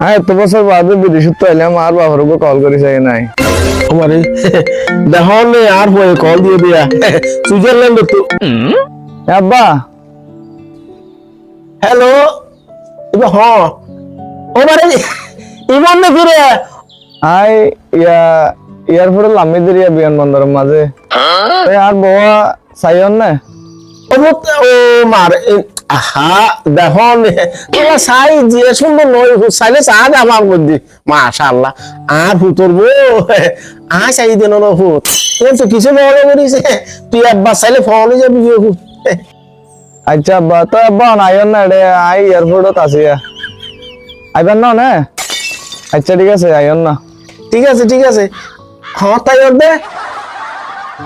হ্যাঁ এত বছর বাদে বিদেশে তো এলাম আর বাবার উপর কল করিস আগে নাই। আমার দেখো নে আর হয়ে কল দিয়ে দিয়া। সুইজারল্যান্ড তো। আব্বা। হ্যালো এবার হ ও মানে ইমন না ফিরে আই ইয়া এয়ারপোর্টে লাম্মি দিরিয়া বিমানবন্দরের মাঝে। এই আর বউয়া চাইন না? ও মার আহা দেখো নে তোমার সাই যে সুন্দর নয় সাইলে সাজ আমার মধ্যে। মাশাআল্লাহ, আর হুতর বো আ চাই দেন হুত এর তো কিছু বড় করিছে তুই আব্বা চাইলে ফোন যাবি হুত আচ্ছা আব্বা, তো আব্বা আইন না রে, আই এয়ারপোর্টত আছি আইবেন না না? আচ্ছা ঠিক আছে আইন না ঠিক আছে ঠিক আছে। হ্যাঁ তাই হবে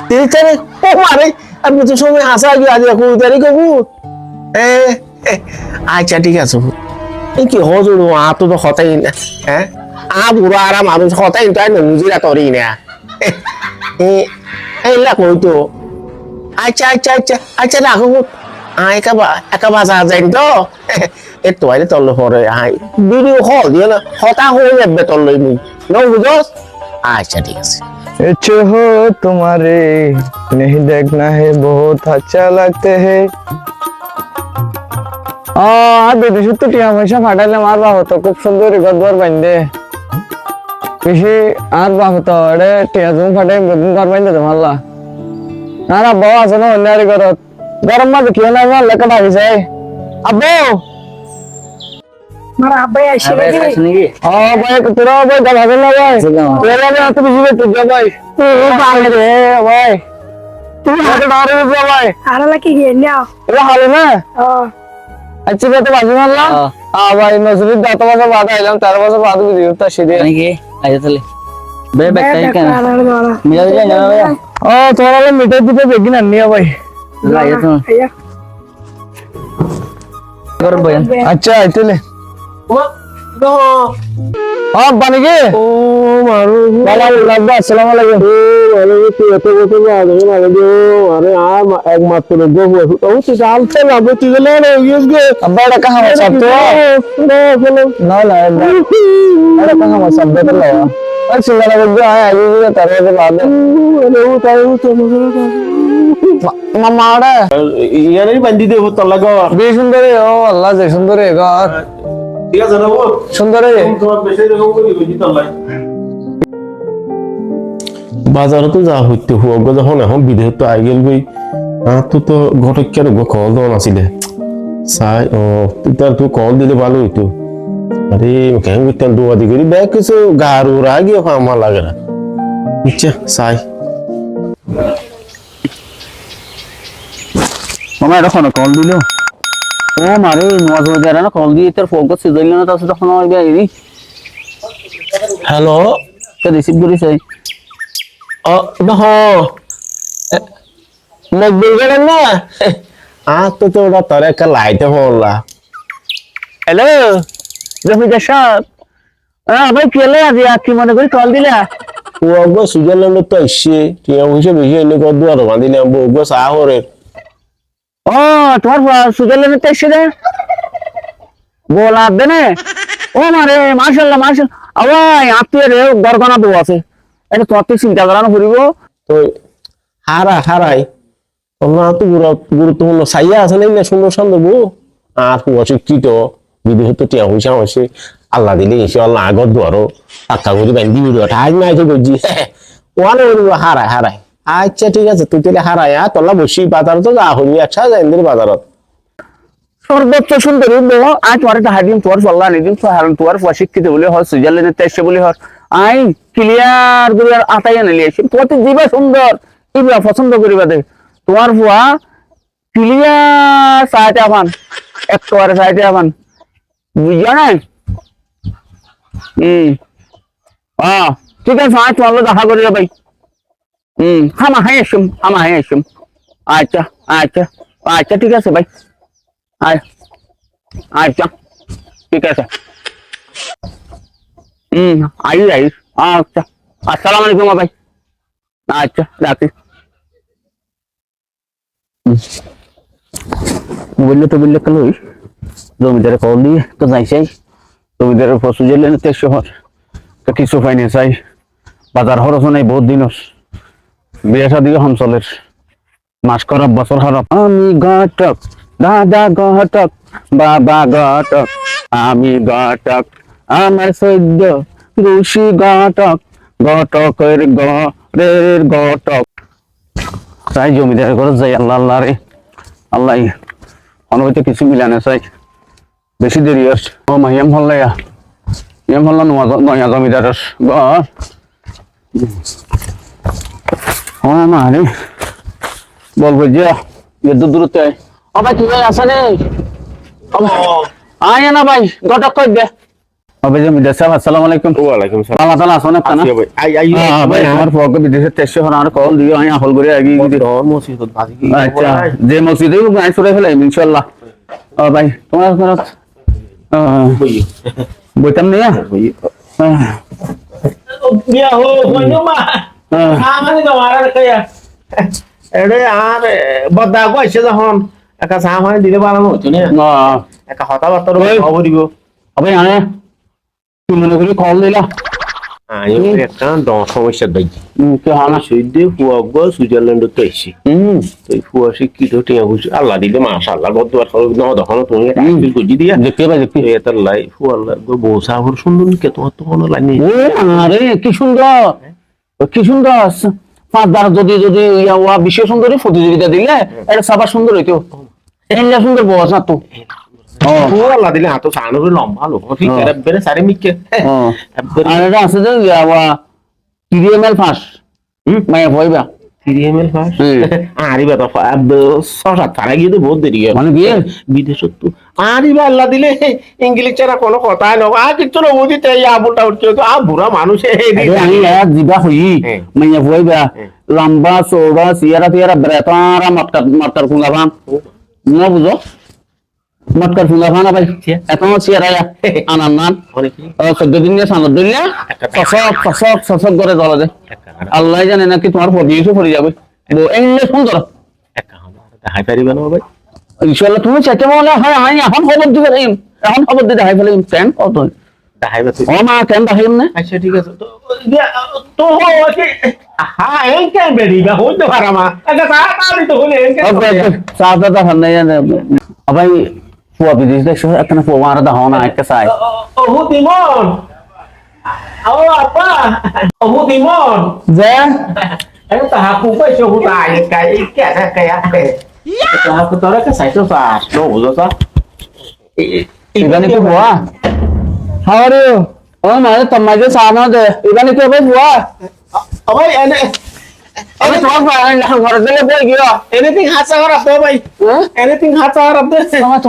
তিরিশ তারিখ ও মারে আপনি তো সময় আসা আগে, আজ কুড়ি তারিখ হবু এ এ, আচ্ছা ঠিক আছে এই কি হজুর আ তো তো হতাই না হ্যাঁ আ বুড়ো আর মানুষ হতাই তাই না মুজিরা তরি না এ এই লাখ তো আচ্ছা আচ্ছা আচ্ছা আচ্ছা রাখো আয় একা বা একা বাজা যাই তো এ তোয়াইলে তল্ল পরে আয় ভিডিও কল দিয়ে না হতা হয়ে যাবে তল্লই মুই ন বুঝস আচ্ছা ঠিক আছে अच्छे हो तुम्हारे नहीं देखना है बहुत अच्छा लगते है আর বিদেশে তো টিয়া পয়সা ফাটাইলে আর বাপ হতো খুব সুন্দর গদবার বান্ধে বেশি আর বাপ হতো এড়ে টিয়া জমি ফাটাই ঘর বান্ধে তোমাল্লা আর আব্বাও আছে না অন্য আর ঘরত। গরম মাঝে কি নাই আমার লেখা ডাকি যায়। আব্বু! আমার আব্বাই আসছে নাকি? ও ভাই তোরা ভাই দেখা গেল ভাই। তোরা না। তুমি বুঝবে তুই ভাই ও ভাই। রে ভাই। তুমি হাতে ধরে ভাই। আরালা কি গিয়ে নাও এটা ভালো না? ও আচ্ছা কত বাজি মারলাম। আ ভাই নজরুল দত বছর বাদ আইলাম তেরো বছর বাদ বুঝি তা সিরিয়াস নাকি আচ্ছা তাহলে। বে ব্যাগটা কেন মিলা দিলে না ভাইয়া? ও তোরা হলো মিটার দিতে বেগি না নিয়ে ভাই। লাগে তো। আইয়া আচ্ছা আইতেলে ও বানি গে ও মারু বালা লাগবা আসসালামু আলাইকুম আরে তুই এত বছর বাদ হয়ে না গো আরে আর একমাত্র গো ও তুই জানতে না তুই গেলে না ইয়েস গে আব্বা এটা কাহা সব তো না না না এটা কাহা সব বেতন লাও আর সিঙ্গারা বলছো আয় আই দিলে তার বছর বাদ মামা ওটা ইয়ারে বান্দি দে হতো লাগো বেশ সুন্দর ও আল্লাহ যে সুন্দর ঘর ঠিক আছে না সুন্দর তোমার বেশি রকম করে বুঝি তল্লাই বাজারে তো যা হইতে হুয়াগ যখন এখন বিদেশ তো আই গেল আর তো তো ঘটক কেন কল দেওয়া নাছিলে? চাই ও তার তুই কল দিলে ভালো হইতো। আরে কেন করতাম দোয়া দি করি ব্যাগ কিছু গার উড়া গিয়ে আমার লাগে না। ইচ্ছা চাই। মামা এটা কল দিল। ও মারে নওয়াজ বাজারে না কল দিয়ে তোর ফোন করছে দিল না তাছাড়া তখন ওই গাড়ি হ্যালো তো রিসিভ করিস 어, 너, নব্বই না? আর তো তো ওটা তোর একটা লাইটে হল্লা হ্যালো জমিদার সাহেব হ্যাঁ ভাই কেলে আজি? কি মনে করি কল দিলা? ও গো সুইজারল্যান্ড তো আসছে তুই অবশ্য বেশি এনে কর দুয়ার বাঁধিলাম চা হরে ও, তোমার সুইজারল্যান্ডে তো এসে না? ও মারে মার্শাল আবাই আত্মীয় বউ আছে। এটা তোমার তো চিন্তা করানো ফুরিব তো হারা, হারাই। তোমরা তো গুরুত্বপূর্ণ সাইয়া আছে নাই না, সুন্দর সুন্দর বউ? আর বিদেশে তো টিয়া হয়েছে আল্লাহ দিলে ইনশাল্লাহ আগত দুয়ারও টাকা করে তো বুঝছি। ওয়ানে হারাই হারাই। আচ্ছা ঠিক আছে, তুই তাহলে হারাই আর তোলা বসি বাজার তো যা হইনি আচ্ছা যাই বাজারত। সর্বোচ্চ সুন্দরী বউ আজ তোমার একটা হাইদিন তোমার চল্লা নিদিন তোমার প্রশিক্ষিত বলে হয় সুইজারল্যান্ডের তেসে বলে হয় আই ক্লিয়ার করে আর আতাই আনে লিয়েছি তোমার তো দিবা সুন্দর ইবা পছন্দ করিবা দে। তোমার ফুয়া ক্লিয়ার সাইটে আমান একেবারে সাইটে আমান বুঝিয়া নাই? হুম। হ্যাঁ ঠিক আছে আজ তোমার দেখা করিয়া ভাই হুম, হামা হাই আসুম হামা হাই আসুম আচ্ছা আচ্ছা আচ্ছা ঠিক আছে, ভাই। আচ্ছা ঠিক আছে। হুম, আইস আইস আচ্ছা। আসসালামু আলাইকুম, ভাই। আচ্ছা রাখি। বললে তো বললে ওই জমিদারে কল দিয়ে তো যাইছাই জমিদের উপর সুইজারল্যান্ড তেইশ শহর তো কিছু পাইনি চাই বাজার খরচ নাই, বহুত দিনের বিয়ে শাদি অঞ্চলের মাস খারাপ বছর খারাপ আমি ঘটক, দাদা ঘটক, বাবা ঘটক। আমি ঘটক, আমার সদ্য ঋষি ঘটক, ঘটকের ঘরের ঘটক। তাই জমিদার ঘরে যাই, আল্লাহ আল্লাহ রে। আল্লাহ অনুভূতি কিছু মিলানে চাই। বেশি দেরি আছে ও মাহিয়াম হল্লা ইয়াম হল্লা নয়া জমিদারের ঘর। ও মানে বলব যে। এত দূরতে ও ভাই তুমি আসা নেই আয় না ভাই ঘটক কই দে ও ভাই জমিদার আলাইকুম। ওয়ালাইকুম আল্লাহ আসনে তানা আই আই হ্যাঁ ভাই আমার ফোক বিদেশে তেইশশো হরার কল দিও আমি আহল করে আগি ডর মসজিদ বাজি কি আচ্ছা যে মসজিদে গাই সুরে ফেলাই ইনশাআল্লাহ। ও ভাই তোমার তোমার বইতাম বিয়া হো মা। আমানি তো মারা কইয়া এড়ে আর বদা কইছে যখন একা সামানি দিতে পারানো হচ্ছে না না একা খবর দিব আবে আনে তুই মনে করি কল দিলা একটা সমস্যা দাই হুম, কি হানা সুইজারল্যান্ড তো এসি তো ফুয়া শিক্ষিত টিয়া বুঝি আল্লাহ দিলে মাশাআল্লাহ বদুয়ার খরচ ন দখন তুমি একটা বুঝি দিয়া দেখতে পাই দেখতে এটা লাই ফুয়া আল্লাহ গো বৌসা হর সুন্দর কে তোমার তো কোনো লাইনি আরে কি সুন্দর কি সুন্দর? পাঁচ ফাদার যদি যদি ইয়া ওয়া বিশ্ব সুন্দরী প্রতিযোগিতা দিলে এটা সবার সুন্দর হইতো। এটা সুন্দর বস না তো? দিলে হাত সানো লম্বা লোক। ঠিক। এরা বেরে সারে মিকে আর এটা আছে যে ইয়া ওয়া টিডিএমএল ফাঁস। ভইবা সিরিয়ামেল ফাস তারা গিয়ে তো বহুত দেরি মানে বিয়ে? বিদেশত তো আরিবা আল্লাহ দিলে ইংলিশ ছাড়া কোনো আর কিছু না বুঝিতে এই আবুলটা উঠছে তো আ বুড়া মানুষ আমি এক জিবা হই। হ্যাঁ। মাইয়া ভইবা লম্বা চৌড়া সিয়ারা টিয়ারা ব্রেতারা মটকার মটকার ফুঙ্গা ফান। না বুঝো? মটকার ফুঙ্গা ফান ভাই এত সিয়ারা নাম অনেক ও চোদ্দ দিন সানত দিলে চচক চচক চচক করে জ্বলা যায় আল্লাহ জানে নাকি তোমার ফটিয়েছো ফরি যাবে এমনি সুন্দর হাই পারিবা না ভাই ইনশাল্লাহ তুমি চাইতে বলে হয় আমি এখন খবর দিবে এখন খবর দিতে হাই ফেলে কত ও মা কেন দেখাইম না আচ্ছা ঠিক আছে তো তো হচ্ছে হ্যাঁ এই কেন বেরিবা হইতে পারা মা এটা তাড়াতাড়ি তো হলে এই চাহ দাদা খান নাই ভাই ফুয়া বিদেশ দেখছ একটা ফুয়া ও আপা অহু তিমন যে em ta cũng phải cho tài cái cái cái cái cái ta cũng tới cái sải cho phà নো বুঝো তো ইবানি কি ফুয়া হাউ আর ইউ ও মানে তোমার যে চাহ না দে ইবানি কি ভাই ফুয়া ôi anh আমি তোমার ঘরে দিলে বই গিয়া anything hot sauce up there mày হ্যাঁ anything hot sauce up there তোমার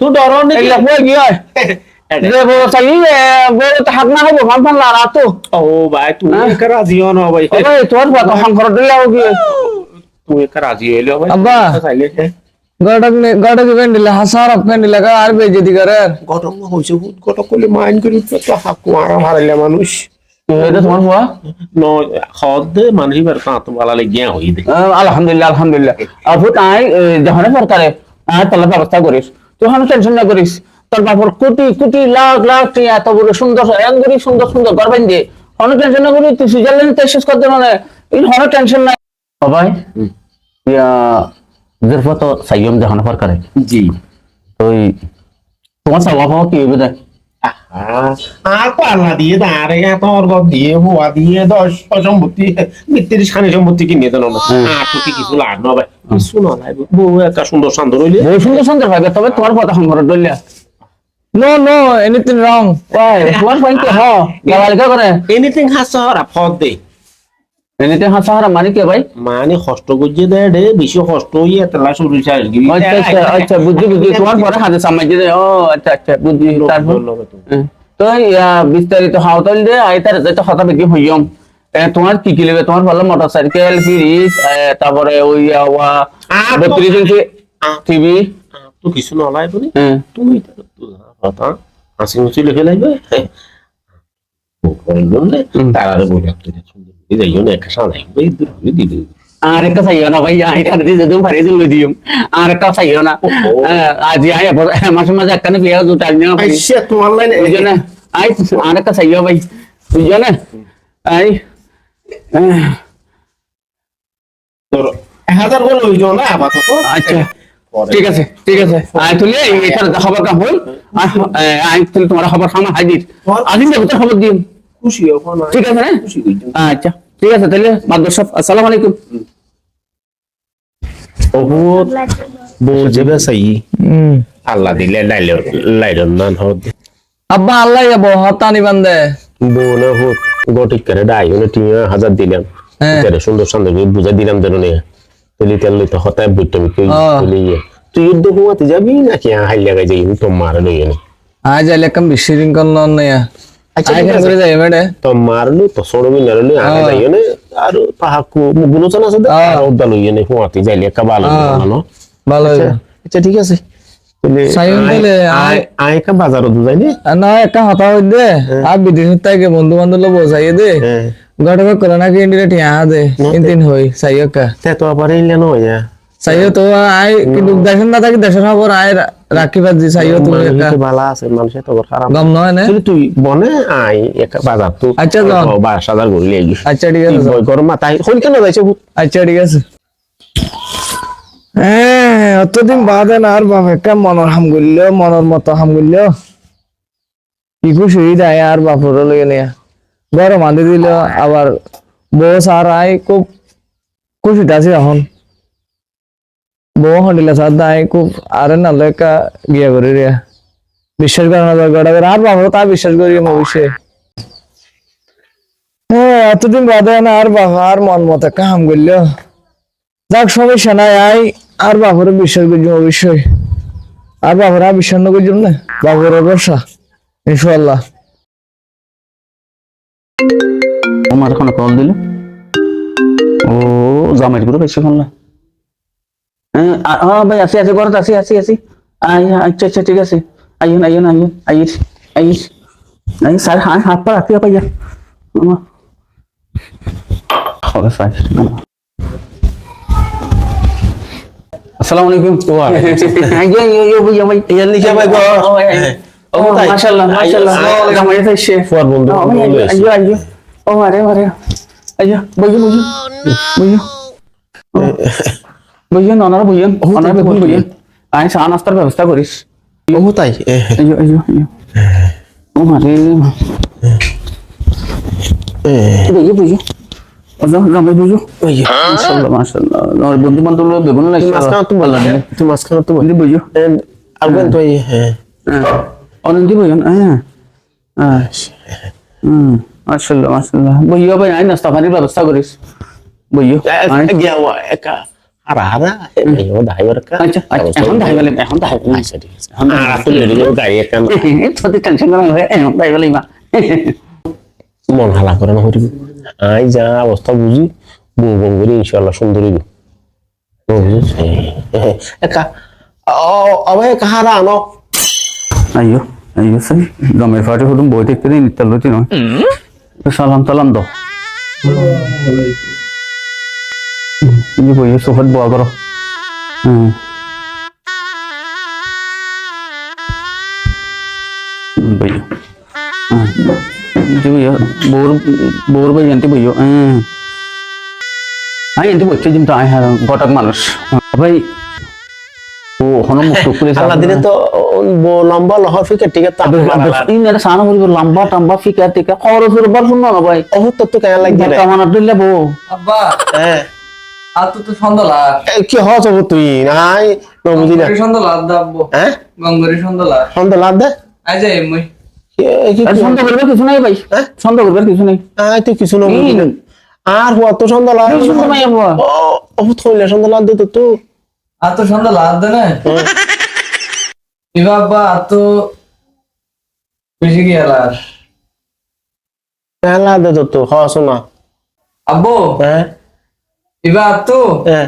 তোমার rồi এলা đi বই গিয়া মানুষ। আলহামদুলিল্লাহ আলহামদুলিল্লাহ। তাই যখন ব্যবস্থা করিস তুই টেনশন না করিস তোর বাপর কোটি কোটি লাখ লাখ টিয়া এত বড় সুন্দর একবারই সুন্দর সুন্দর করবেন দিয়ে। কোনো টেনশন করি তুই সুইজারল্যান্ড শেষ করতে মানে এই কোনো টেনশন নাই সবাই ইয়া যেরপর তো সাইয়ম যখন সরকারে জি। ওই তোমার পাওয়া কি হবে দেখ আর পাল্লা দিয়ে দাঁড়ে তোর গপ দিয়ে দিয়ে দশ সম্পত্তি মিত্রির সানি সম্পত্তি কিনে দেন আর তো কি কিছু লাগ না ভাই। না বউ একটা সুন্দর রইলে। সুন্দর সুন্দর ভাবে তবে তোমার কথা সংঘরত দলিয়া নো নো এনিথিং রং ওই তোমার পয়েন্ট কি হ গাওয়ালিকা করে। এনিথিং হাসা হরা ফদ দে এনিতে হাসা হারা মানে কি ভাই? মানে কষ্ট করছে দে রে বেশি কষ্ট হইয়ে তেলা শুরু চাল গিরি আচ্ছা আচ্ছা আচ্ছা বুঝছি বুঝছি তোমার পরে হাতে সামাই দিয়ে ও আচ্ছা আচ্ছা বুঝছি তারপর? হ্যাঁ। তো ইয়া বিস্তারিত হাওতাল দে আইতার যেটা কথা বেশি হইয়ম। তোমার কি কি লাগবে তোমার ভালো মোটরসাইকেল ফ্রিজ তারপরে ওই ওয়া আর তো- বত্রিশ ইঞ্চি টিভি তো কিছু নলাই বলি। হ্যাঁ। তুমি কথা হাসি লিখে লাগবে আর একটা চাইও না ভাই যদি আর একটা চাইও না। আজ বিয়া সে তোমার লাইনে। আই আর একটা চাইও ভাই। আই তোর হাজার আপাতত? আচ্ছা। ঠিক আছে ঠিক আছে। আই তুলে এখানে খবর কাম হই আই তুলে তোমার খবর সামনে হাজির। আজিন দেবো খবর দিম? খুশি ঠিক আছে না আচ্ছা ঠিক আছে তাহলে মাদ্রাস আসসালামু আলাইকুম। বহুত আল্লাহ দিলে লাইল লাইলন নান হদ আব্বা আল্লাহ যাব হতানি বান্ধে বউ না হোক গটিক করে ডাই তিন হাজার দিলাম। হ্যাঁ। সুন্দর সুন্দর বুঝাই দিলাম ধরো নে। তেলি তেল লইতে হতায় বিকে হ্যাঁ। তুই যুদ্ধ হুয়াতে যাবি নাকি? হাই লাগাই যাই তো মার লই নে আজ যাইলে কাম বিশৃঙ্খল কল নয়া আচ্ছা আছে। করে যাই মেডে তো মারলু তো সড়বি নারলু আগে হ্যাঁ। যাই নে আর তাহাকু গুলোচন আছে দে হ্যাঁ। আর ওদা লই নে হুয়াতে যাইলে একটা ভালো হ্যাঁ। ভালো। আচ্ছা ঠিক আছে। কা বাজারও দুজাই নে। না একটা হতা হই দে। আর বিদেশ থেকে বন্ধু বান্ধব বসাই দে গড় করে নাকি ইন্ডিয়া টিয়া দে তিন দিন হই সাইও কা তে সাইও আই কিন্তু দেশের না থাকি দেশের খবর আই রাখি বাজি সাইও তুমি একা মানুষ ভালো আছে মানুষের তো খারাপ গম নয় না কিন্তু তুই বনে আই এক বাজার তো আচ্ছা, যাও। বাস হাজার আচ্ছা ঠিক আছে বই হল কেন যাইছে ভূত? আচ্ছা ঠিক আছে হ্যাঁ অতদিন বাদে না আর বাপ একটা মনের হাম করল মনের মতো হাম করল কি খুশি দেয় আর বাপর লইয়ে নিয়ে গরম আঁধি দিল, আবার বউ সার আই খুব খুশিতে আছি এখন। বউ হন্ডিলে সার দাই খুব আরে না লেখা গিয়া করি রে। বিশ্বাস করে না গড়া করে আর বাপর তা বিশ্বাস করি অবশ্যই। হ্যাঁ এতদিন বাদে না আর বাবা আর মন মতো হাম করল। যাক সমস্যা নাই আই আর বাবুরে বিশ্বাস করছি অবশ্যই। আর বাবুরা বিশ্বাস না করছি না বাবুরের বর্ষা ইনশাল্লাহ আমার এখন কল দিল? ও জামাই করে পাইছে ফোন না হ্যাঁ ভাই আসি আসি ঘরত আসি আসি আসি। আই আচ্ছা আচ্ছা ঠিক আছে। আইন আইন আইন আইস আইস আই স্যার হ্যাঁ হাত পা রাখতে পাইয়া হবে স্যার আসসালামু আলাইকুম। ইয়া ইয়া ভাইয়া। ভাই মাশাআল্লাহ মাশাআল্লাহ। Oh, বন্ধু ননারা বেগুন আই চা নাস্তার ব্যবস্থা করিস। ও তাই? আইয়ো আইয়ো আইয়ো। ও মারে বইয়ো বইয়ো। ওজা জামাই বইয়ো। ওই, মাশাআল্লাহ মাশাআল্লাহ। আমার বন্ধু বান্ধব বেগুন লাগে মাঝখানে তো বললাম। তুই মাঝখানে তো বল। হ্যাঁ। অনন্দি বইয়েন হ্যাঁ হ্যাঁ হুম মাশাআল্লাহ বইয়ো ভাই আই নাস্তা পানির ব্যবস্থা করিস গিয়া একা আর হারা ও ড্রাইভার কা আচ্ছা আচ্ছা এখন আচ্ছা ঠিক আছে গাড়ি টেনশন হয়ে মন হালা করে না আই যা অবস্থা বুঝি বউ বউ করে ইনশাআল্লাহ সুন্দরী একা ও আবে কাহারা আনো అయ్యో అయ్యో సార్ దొమ్మిడిపాటి హుడు బోటి ఎక్కితే నిత్తలు తిన సలాం తలాం దో ఇది పోయి సుహట్ బాగరో భయ్యో ఇది భయ్యో బోరు బోరు భయ్య అంటే భయ్యో আমি এটি বলছি কিন্তু আয় হ্যাঁ ঘটক মানুষ ভাই ও হন করে আল্লাহ দিলে তো লম্বা লহর ফিকে টিকে তো এই মেয়েটা করিব লম্বা টাম্বা ফিকা টিকা। খরচ করে বার শুনো না ভাই? ও তো তো কেন লাগি রে কামানা দিলে বউ। আব্বা হ্যাঁ আর তো তো কি তুই? নাই বুঝি না। হ্যাঁ? গঙ্গরি দে। আই যাই মই। এ, সন্দেহ করবে কিছু নাই ভাই। হ্যাঁ? সন্দেহ করবে কিছু নাই। আই তুই কিছু না বুঝি না। আর তো সন্ধ্যা লাভ সন্দেহ ও থইলে তো তো আর তো সন্ধ্যা লাভ দেনে না আর তো বেশি গিয়ে আর কেন লাভ দে তো না। আব্বু? হ্যাঁ। হ্যাঁ।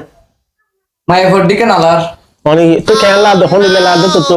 অনেক তো কেন দে দে তো তো।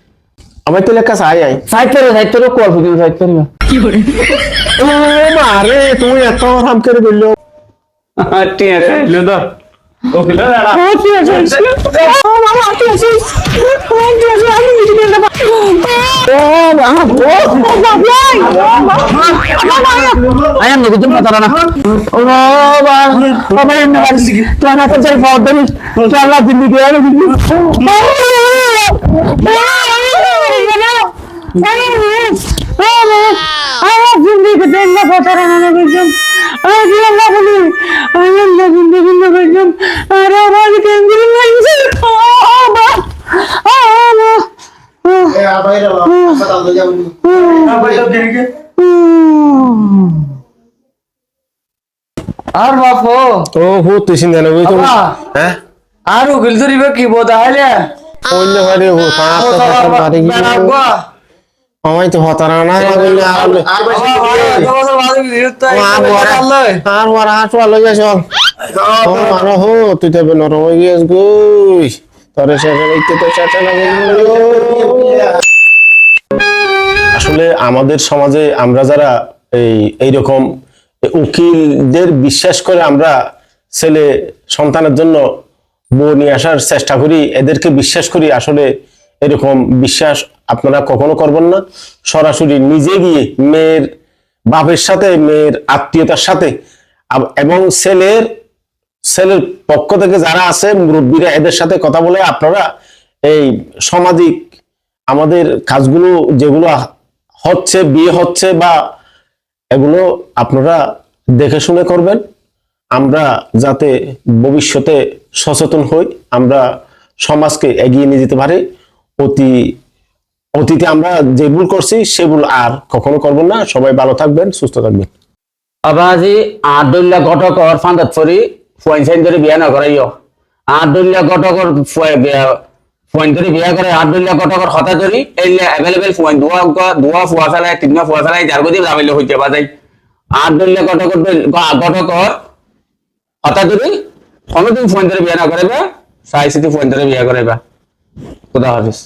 আমার তো লেখা চাই আই সাইড চলে সাইড চলে কোয়াল পর্যন্ত সাইড চলি আরে তুমি এত হাম করে বলল ঠিক আছে লো ওকে লো দাঁড়া আয়াম নগদ তুমি কথা না ও বাবা বাবা এমনি বাড়ি তুই না তো যাই পাওয়া দেবি তুই আল্লাহ দিল্লি গিয়ে আলো দিল্লি আমার জিন্দিগি দেখলে প্রতারণা করছেন আমি কি আল্লাহ বলি আমি আল্লাহ জিন্দিগি করছেন আর আমার কেন্দ্রে লাগছে আর বাপো ও হো তুই চিন্তা না বুঝছ বাবা। হ্যাঁ আর উকিল ধরিবে কি বোধ আইলে অন্য বাড়ি হো তার তো ফসল বাড়ি গিয়ে আমায় তো হতারা না আর আর আর আর চলো চল তোমার হো তুই তো নরম হয়ে গিয়েছ তোরে দেখতে তো আসলে আমাদের সমাজে আমরা যারা এই এইরকম উকিলদের বিশ্বাস করে আমরা ছেলে সন্তানের জন্য বউ নিয়ে আসার চেষ্টা করি এদেরকে বিশ্বাস করি আসলে এরকম বিশ্বাস আপনারা কখনো করবেন না। সরাসরি নিজে গিয়ে মেয়ের বাপের সাথে, মেয়ের আত্মীয়তার সাথে এবং ছেলের ছেলের পক্ষ থেকে যারা আছে, মুরব্বীরা এদের সাথে কথা বলে আপনারা এই সামাজিক আমাদের কাজগুলো যেগুলো হচ্ছে, বিয়ে হচ্ছে বা এগুলো আপনারা দেখে শুনে করবেন। আমরা যাতে ভবিষ্যতে সচেতন হই, আমরা সমাজকে এগিয়ে নিয়ে যেতে পারি। অতি, অতীতে আমরা যে ভুল করছি, সে ভুল আর কখনো করব না। সবাই ভালো থাকবেন, সুস্থ থাকবেন। আবাজি আট দলিয়া ঘটকর ফান্দাত ফরি ফুয়াইন সাইন ধরে বিয়া না করাইও। আট দলিয়া ঘটকর ফুয়াইন ধরে বিয়া করে আট দলিয়া ঘটকর হতা ধরি এই অ্যাভেলেবেল ফুয়াইন দুয়া দুয়া ফুয়া চালাই তিনটা ফুয়া চালাই, যার গদি জামিলে হইতে বাজাই। আট দলিয়া ঘটকর ঘটকর হতা ধরি কোনোদিন ফুয়াইন ধরে বিয়া না করাইবা চাই চিতি ফুয়াইন ধরে বিয়া করাইবা। খুদা হাফিজ।